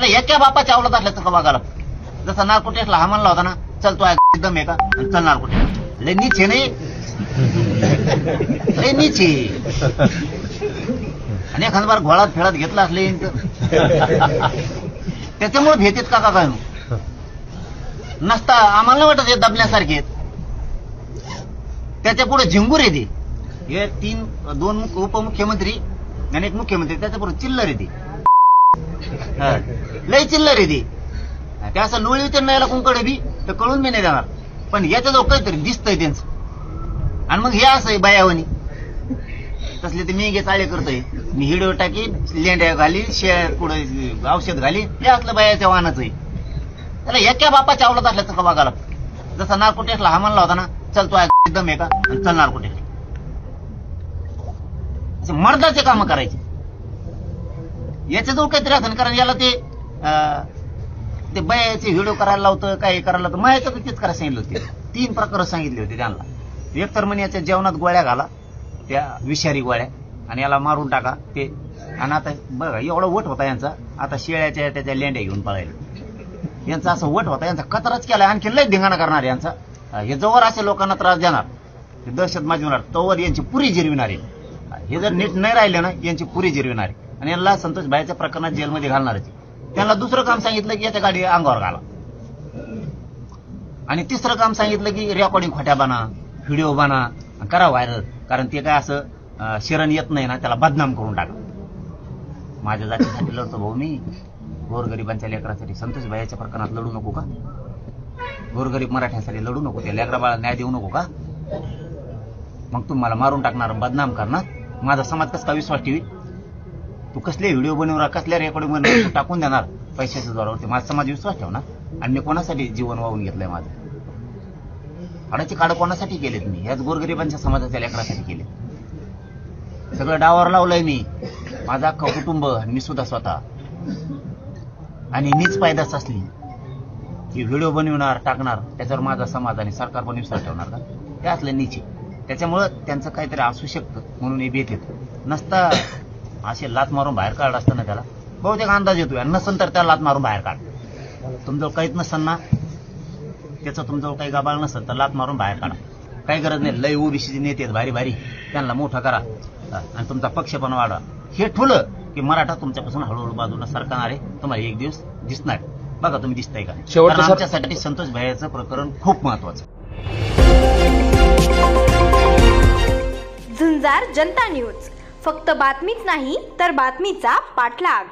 अरे एका बापाच्या आवडत असल्या तर बघायला? जसा नार्को हा म्हणला होता ना चल तो एकदम आहे का चल नार्को लय नीच आहे नाही. लय नीच आहे. आणि एखाद बार घोळात फेळात घेतला असले त्याच्यामुळे भेटीत का काय नसता आम्हाला वाटत हे दबण्यासारखे त्याच्या पुढे झिंगूर येते हे तीन दोन उपमुख्यमंत्री आणि एक मुख्यमंत्री त्याच्या पुढे चिल्लर येते लय चिल्लर येते ते. असं लोळी विचार कुंकड कुंकडे बी? तर कळून मी नाही देणार. पण याच्याजवळ काहीतरी दिसतंय त्यांचं. आणि मग हे असं आहे बायावणी तसले ते मी गे चाळे करतोय. मी हिडो टाकी लेंड्या घाली शेळ पुढे औषध घाली. हे असलं बायाच्या वाहनाच आहे. त्याला एका बापाच्या आवडत असल्या तर का बघायला जसा नार्को हा म्हणला होता ना चल तो एकदम आहे का चल नारकोटेश मर्दाचे काम करायचे. याच्याजवळ काहीतरी असेल कारण याला ते अं, ते बयाचे व्हिडिओ करायला लावतं काही करायला लावतं. मायाचं तर तेच करायला सांगितलं होते. तीन प्रकार सांगितले होते त्यांना. एक तर म्हणे याच्या जेवणात गोळ्या घाला त्या विषारी गोळ्या आणि याला मारून टाका. ते आणि आता बघा एवढा वट होता यांचा. आता शेळ्याच्या त्याच्या लेंड्या घेऊन पळायला. यांचा असं वट होता. यांचा कचराच केला. आणखी लय धिंगाणा करणार यांचा. हे जवळ असे लोकांना त्रास देणार. हे दहशत माजविणार तोवर यांची पुरी जिरविणार. आहे हे जर नीट नाही राहिले ना यांची पुरी जिरविणार. आहे आणि यांना संतोष भाईच्या प्रकरणात जेलमध्ये घालणारच त्यांना दुसरं काम सांगितलं की याच्या गाडी अंगावर घाला. आणि तिसरं काम सांगितलं की रेकॉर्डिंग खोट्या बना व्हिडिओ बना करा व्हायरल कारण ते काय असं शिरण शरण येत नाही ना त्याला बदनाम करून टाका. माझ्या जातीसाठी लढतो भाऊ मी. गोरगरिबांच्या लेकरासाठी संतोष भाईच्या प्रकरणात लढू नको का? गोरगरीब मराठ्यांसाठी लढू नको त्या लेकरा बाळा न्याय देऊ नको का? मग तुम्हाला मारून टाकणार बदनाम करणार. माझा समाज कसा विश्वास ठेवी तू कसले व्हिडिओ बनवणार कसल्या रेकॉर्डिंग बनवणार तू टाकून देणार पैशाच्या जोरावरती. माझा समाज विश्वास ठेवणार आणि मी कोणासाठी जीवन वाहून घेतलंय माझं? हाडाची काढ कोणासाठी केलेत मी? याच गोरगरिबांच्या समाजाच्या लेकरासाठी केले सगळं डावावर लावलंय मी. माझा अख्खा कुटुंब मी सुद्धा स्वतः. आणि मीच पायदास असली की व्हिडिओ बनवणार टाकणार त्याच्यावर माझा समाज आणि सरकार पण विश्वास ठेवणार का? ते असलं नीचे त्याच्यामुळं त्यांचं काहीतरी असू शकतं म्हणून हे भीत येतो नसता असे लात मारून बाहेर काढलं असतं ना त्याला? बहुतेक अंदाज येतोय आणि नसन तर त्याला लात मारून बाहेर काढ. तुमजवळ काहीच नसन ना? त्याचं तुमजवळ काही गाबाळ नसेल तर लात मारून बाहेर काढा. काही गरज नाही. लय ओबीसीचे नेते भारी भारी. त्यांना मोठं करा. आणि तुमचा पक्ष पण वाढवा. हे ठुलं की मराठा तुमच्यापासून हळूहळू बाजूला सरकणार आहे तुम्हाला एक दिवस दिसणार. बघा तुम्ही दिसताय का? आमच्यासाठी संतोष भैयाचं प्रकरण खूप महत्वाचं. झुंजार जनता न्यूज. फक्त बातमीच नाही तर बातमीचा पाठलाग.